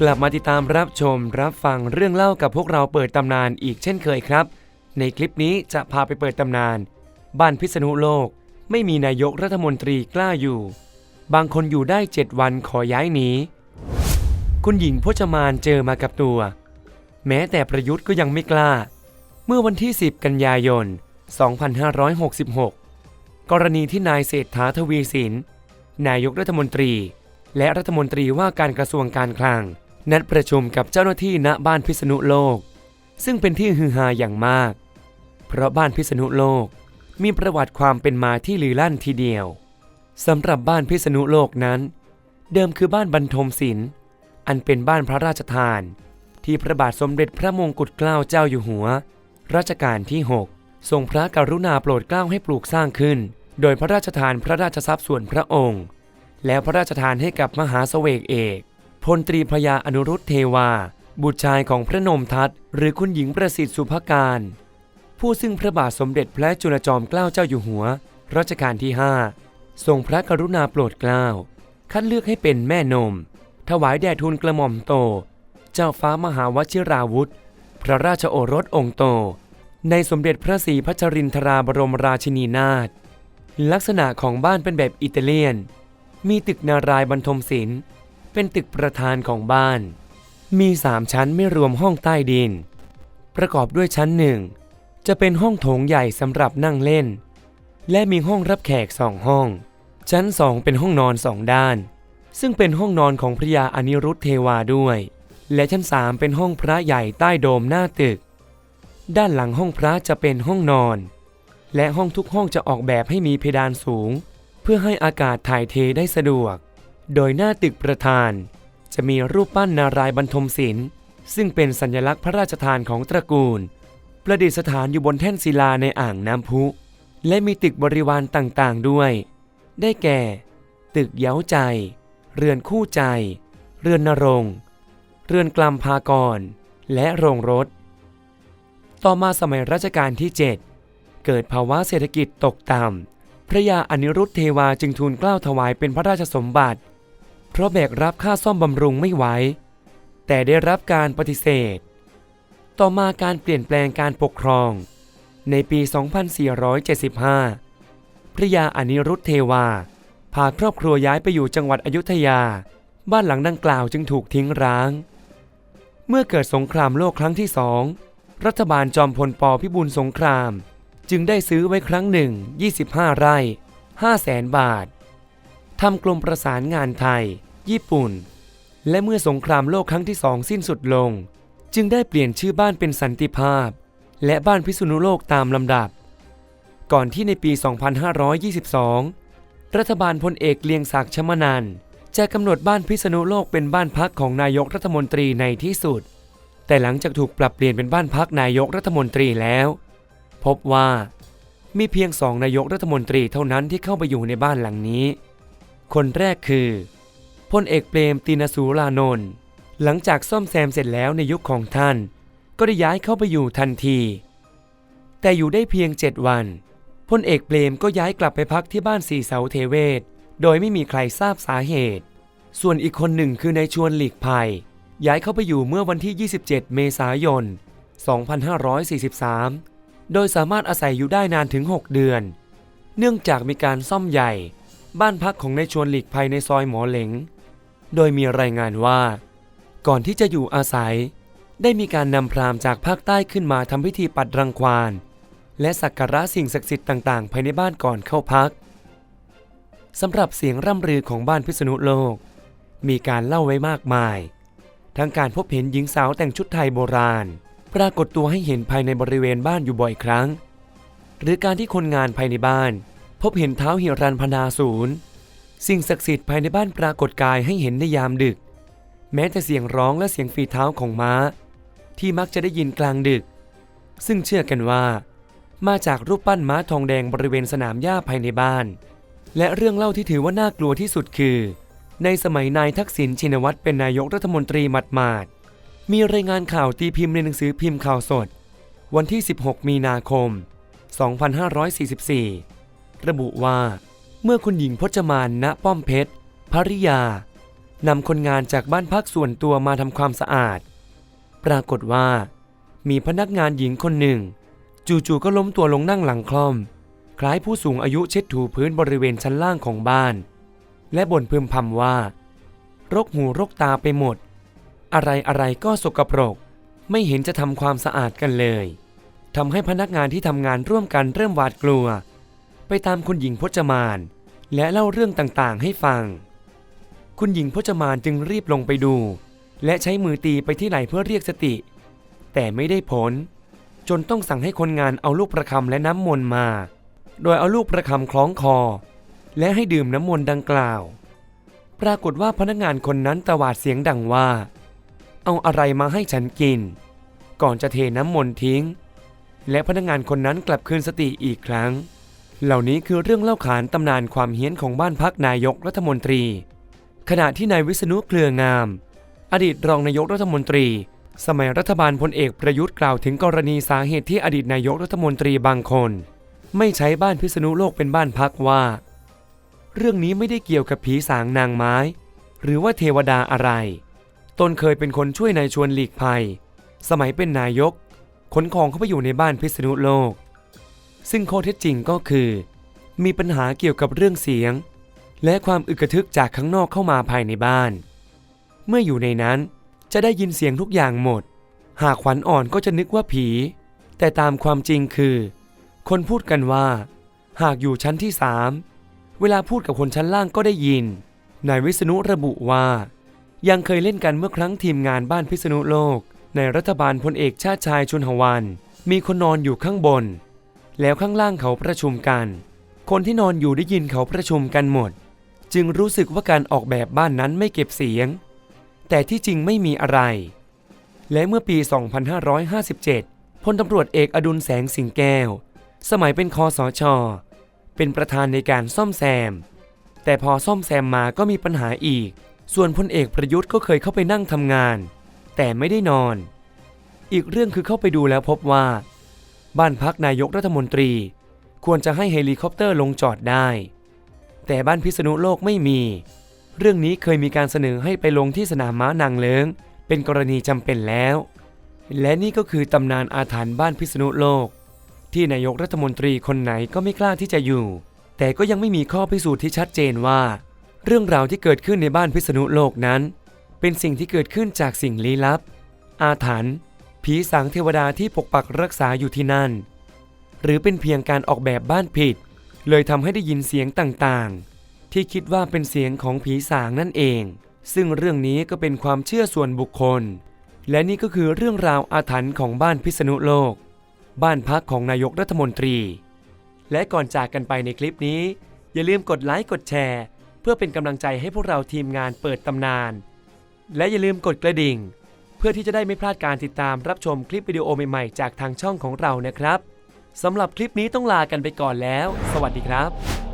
กลับมาติดตามรับชมรับฟังเรื่องเล่ากับพวกเราเปิดตำนานอีกเช่นเคยครับ ในคลิปนี้จะพาไปเปิดตำนาน บ้านพิษณุโลก ไม่มีนายกรัฐมนตรีกล้าอยู่ บางคนอยู่ได้ 7 วันขอย้ายหนีคุณหญิงพจมานเจอมากับตัว แม้แต่ประยุทธ์ก็ยังไม่กล้า เมื่อวันที่ 10 กันยายน 2566 กรณีที่นายเศรษฐาทวีสิน นายกรัฐมนตรี และรัฐมนตรีว่าการกระทรวงการคลัง นัดประชุมกับเจ้าหน้าที่ณบ้านพิษณุโลก ซึ่งเป็นที่ฮือฮาอย่างมาก เพราะบ้านพิษณุโลกมีประวัติความเป็นมาที่ลือลั่นทีเดียวสำหรับบ้านพิษณุโลกนั้น เดิมคือบ้านบรรทมศิลป์อันเป็นบ้านพระราชทาน ที่พระบาทสมเด็จพระมงกุฎเกล้าเจ้าอยู่หัว รัชกาลที่ 6 ทรงพระกรุณาโปรดเกล้าให้ปลูกสร้างขึ้น โดยพระราชทานพระราชทรัพย์ส่วนพระองค์ แล้วพระราชทานให้กับมหาเสวกเอก พลตรีพระยาอนุรุตเทวา บุตรชายของพระนมทัตหรือคุณหญิงประสิทธิ์สุภการ ผู้ซึ่งพระบาทสมเด็จพระจุลจอมเกล้าเจ้าอยู่หัว รัชกาลที่ 5 ทรงพระกรุณาโปรดเกล้า คัดเลือกให้เป็นแม่นม ถวายแด่ทูลกระหม่อมโต เจ้าฟ้ามหาวชิราวุธ พระราชโอรสองค์โต ในสมเด็จพระศรีพัชรินทราบรมราชินีนาถลักษณะของบ้านเป็นแบบอิตาเลียน มีตึกนารายบรรทมศิลป์ เป็นตึกประธานของบ้าน มีสามชั้นไม่รวมห้องใต้ดิน ประกอบด้วยชั้นหนึ่งจะเป็นห้องโถงใหญ่สำหรับนั่งเล่น และมีห้องรับแขกสองห้อง ชั้นสองเป็นห้องนอนสองด้าน ซึ่งเป็นห้องนอนของพระยาอนิรุทธเทวาด้วย และชั้นสามเป็นห้องพระใหญ่ใต้โดมหน้าตึก ด้านหลังห้องพระจะเป็นห้องนอน และห้องทุกห้องจะออกแบบให้มีเพดานสูง เพื่อให้อากาศถ่ายเทได้สะดวก โดยหน้าตึกประธาน จะมีรูปปั้นนารายบรรทมศิลป์ซึ่งเป็นสัญลักษณ์พระราชทานของตระกูล ประดิษฐานอยู่บนแท่นศิลาในอ่างน้ำพุ และมีตึกบริวารต่างๆด้วย ได้แก่ ตึกเย้าใจ เรือนคู่ใจ เรือนนรงเรือนกลัมพากร และโรงรถ ต่อมาสมัยรัชกาลที่ 7 เกิดภาวะเศรษฐกิจตกต่ำพระยาอนิรุทธเทวาจึงทูลเกล้าถวายเป็นพระราชสมบัติ เพราะแบกรับค่าซ่อมบำรุงไม่ไหวแต่ได้รับการปฏิเสธ ต่อมาการเปลี่ยนแปลงการปกครอง ในปี 2475 พระยาอนิรุธเทวา พาครอบครัวย้ายไปอยู่จังหวัดอยุธยา บ้านหลังดังกล่าวจึงถูกทิ้งร้าง เมื่อเกิดสงครามโลกครั้งที่สองรัฐบาลจอมพลปพิบูลสงคราม จึงได้ซื้อไว้ครั้งหนึ่ง 25 ไร่5แสนบาท ทำกลมประสานงานไทย ญี่ปุ่น และเมื่อสงครามโลกครั้งที่สองสิ้นสุดลง จึงได้เปลี่ยนชื่อบ้านเป็นสันติภาพ และบ้านพิษณุโลกตามลำดับ ก่อนที่ในปี 2522 รัฐบาลพลเอกเลียงศักดิ์ชมนันจะกำหนดบ้านพิษณุโลกเป็นบ้านพักของนายกรัฐมนตรีในที่สุด แต่หลังจากถูกปรับเปลี่ยนเป็นบ้านพักนายกรัฐมนตรีแล้ว พบว่ามีเพียงสองนายกรัฐมนตรีเท่านั้นที่เข้าไปอยู่ในบ้านหลังนี้ คนแรกคือพลเอกเปรมตินสูรานนท์หลังจากซ่อมแซมเสร็จแล้วในยุคของท่าน ก็ได้ย้ายเข้าไปอยู่ทันที แต่อยู่ได้เพียงเจ็ดวันพลเอกเปรมก็ย้ายกลับไปพักที่บ้านสีเสาเทเวศ โดยไม่มีใครทราบสาเหตุ ส่วนอีกคนหนึ่งคือนายชวนหลีกภัย ย้ายเข้าไปอยู่เมื่อวันที่ 27 เมษายน 2543 โดยสามารถอาศัยอยู่ได้นานถึง 6 เดือน เนื่องจากมีการซ่อมใหญ่ บ้านพักของนายชวนหลีกภัยในซอยหมอเหลง โดยมีรายงานว่า ก่อนที่จะอยู่อาศัย ได้มีการนำพราหมณ์จากภาคใต้ขึ้นมาทำพิธีปัดรังควาน และสักการะสิ่งศักดิ์สิทธิ์ต่างๆ ภายในบ้านก่อนเข้าพักสำหรับเสียงร่ำลือของบ้านพิษณุโลก มีการเล่าไว้มากมาย ทั้งการพบเห็นหญิงสาวแต่งชุดไทยโบราณ ปรากฏตัวให้เห็นภายในบริเวณบ้านอยู่บ่อยครั้ง หรือการที่คนงานภายในบ้าน พบเห็นเท้าหิรันพนาศูนย์สิ่งศักดิ์สิทธิ์ภายในบ้านปรากฏกายให้เห็นในยามดึก แม้แต่เสียงร้องและเสียงฝีเท้าของม้า ที่มักจะได้ยินกลางดึก ซึ่งเชื่อกันว่า มาจากรูปปั้นม้าทองแดงบริเวณสนามหญ้าภายในบ้าน และเรื่องเล่าที่ถือว่าน่ากลัวที่สุดคือ ในสมัยนายทักษิณชินวัตรเป็นนายกรัฐมนตรีหมาดๆมีรายงานข่าวตีพิมพ์ในหนังสือพิมพ์ข่าวสด วันที่ 16 มีนาคม 2544 ระบุว่า เมื่อคุณหญิงพจมานณป้อมเพชรภริยานำคนงานจากบ้านพักส่วนตัวมาทำความสะอาด ปรากฏว่า มีพนักงานหญิงคนหนึ่ง จู่ๆก็ล้มตัวลงนั่งหลังคล่อม คล้ายผู้สูงอายุเช็ดถูพื้นบริเวณชั้นล่างของบ้าน และบ่นพึมพำว่า รกหูรกตาไปหมด อะไรอะไรๆก็สกปรก ไม่เห็นจะทำความสะอาดกันเลยทำให้พนักงานที่ทำงานร่วมกันเริ่มหวาดกลัว ไปตามคุณหญิงพจมาน และเล่าเรื่องต่างๆให้ฟัง คุณหญิงพจมานจึงรีบลงไปดู และใช้มือตีไปที่ไหล่เพื่อเรียกสติ แต่ไม่ได้ผล จนต้องสั่งให้คนงานเอาลูกประคำและน้ำมนต์มา โดยเอาลูกประคำคล้องคอ และให้ดื่มน้ำมนต์ดังกล่าว ปรากฏว่าพนักงานคนนั้นตวาดเสียงดังว่า เอาอะไรมาให้ฉันกิน ก่อนจะเทน้ำมนต์ทิ้ง และพนักงานคนนั้นกลับคืนสติอีกครั้ง เหล่านี้คือเรื่องเล่าขานตำนานความเฮี้ยนของบ้านพักนายกรัฐมนตรี ขณะที่นายวิษณุเครืองาม อดีตรองนายกรัฐมนตรี สมัยรัฐบาลพลเอกประยุทธ์กล่าวถึงกรณีสาเหตุที่อดีตนายกรัฐมนตรีบางคน ไม่ใช้บ้านพิษณุโลกเป็นบ้านพักว่า เรื่องนี้ไม่ได้เกี่ยวกับผีสางนางไม้ หรือว่าเทวดาอะไร ตนเคยเป็นคนช่วยนายชวนหลีกภัย สมัยเป็นนายกขนของเข้าไปอยู่ในบ้านพิษณุโลก ซึ่งข้อเท็จจริงก็คือ มีปัญหาเกี่ยวกับเรื่องเสียง และความอึกกระทึกจากข้างนอกเข้ามาภายในบ้าน เมื่ออยู่ในนั้นจะได้ยินเสียงทุกอย่างหมด หากขวัญอ่อนก็จะนึกว่าผี แต่ตามความจริงคือ คนพูดกันว่า หากอยู่ชั้นที่สามเวลาพูดกับคนชั้นล่างก็ได้ยิน นายวิษณุระบุว่า ยังเคยเล่นกันเมื่อครั้งทีมงานบ้านพิษณุโลก ในรัฐบาลพลเอกชาติชายชุนหวัน มีคนนอนอยู่ข้างบน แล้วข้างล่างเขาประชุมกัน คนที่นอนอยู่ได้ยินเขาประชุมกันหมด จึงรู้สึกว่าการออกแบบบ้านนั้นไม่เก็บเสียง แต่ที่จริงไม่มีอะไร และเมื่อปี 2557 พลตำรวจเอกอดุลแสงสิงแก้ว สมัยเป็นคอสอชอเป็นประธานในการซ่อมแซม แต่พอซ่อมแซมมาก็มีปัญหาอีก ส่วนพลเอกประยุทธ์ก็เคยเข้าไปนั่งทำงาน แต่ไม่ได้นอน อีกเรื่องคือเข้าไปดูแล้วพบว่า บ้านพักนายกรัฐมนตรี ควรจะให้เฮลิคอปเตอร์ลงจอดได้ แต่บ้านพิษณุโลกไม่มี เรื่องนี้เคยมีการเสนอให้ไปลงที่สนามม้านางเลิงเป็นกรณีจำเป็นแล้ว และนี่ก็คือตำนานอาถรรพ์บ้านพิษณุโลก ที่นายกรัฐมนตรีคนไหนก็ไม่กล้าที่จะอยู่ แต่ก็ยังไม่มีข้อพิสูจน์ที่ชัดเจนว่า เรื่องราวที่เกิดขึ้นในบ้านพิษณุโลกนั้น เป็นสิ่งที่เกิดขึ้นจากสิ่งลี้ลับ อาถรรพ์ ผีสางเทวดาที่ปกปักรักษาอยู่ที่นั่น หรือเป็นเพียงการออกแบบบ้านผิด เลยทำให้ได้ยินเสียงต่างๆ ที่คิดว่าเป็นเสียงของผีสางนั่นเอง ซึ่งเรื่องนี้ก็เป็นความเชื่อส่วนบุคคล และนี่ก็คือเรื่องราวอาถรรพ์ของบ้านพิษณุโลก บ้านพักของนายกรัฐมนตรี และก่อนจากกันไปในคลิปนี้ อย่าลืมกดไลค์กดแชร์ เพื่อเป็นกำลังใจให้พวกเราทีมงานเปิดตำนาน และอย่าลืมกดกระดิ่ง พื่อที่จะได้ไม่พลาดการติดตามรับชมคลิปวิดีโอใหม่ๆ จากทางช่องของเรานะครับสำหรับคลิปนี้ต้องลากันไปก่อนแล้ว สวัสดีครับ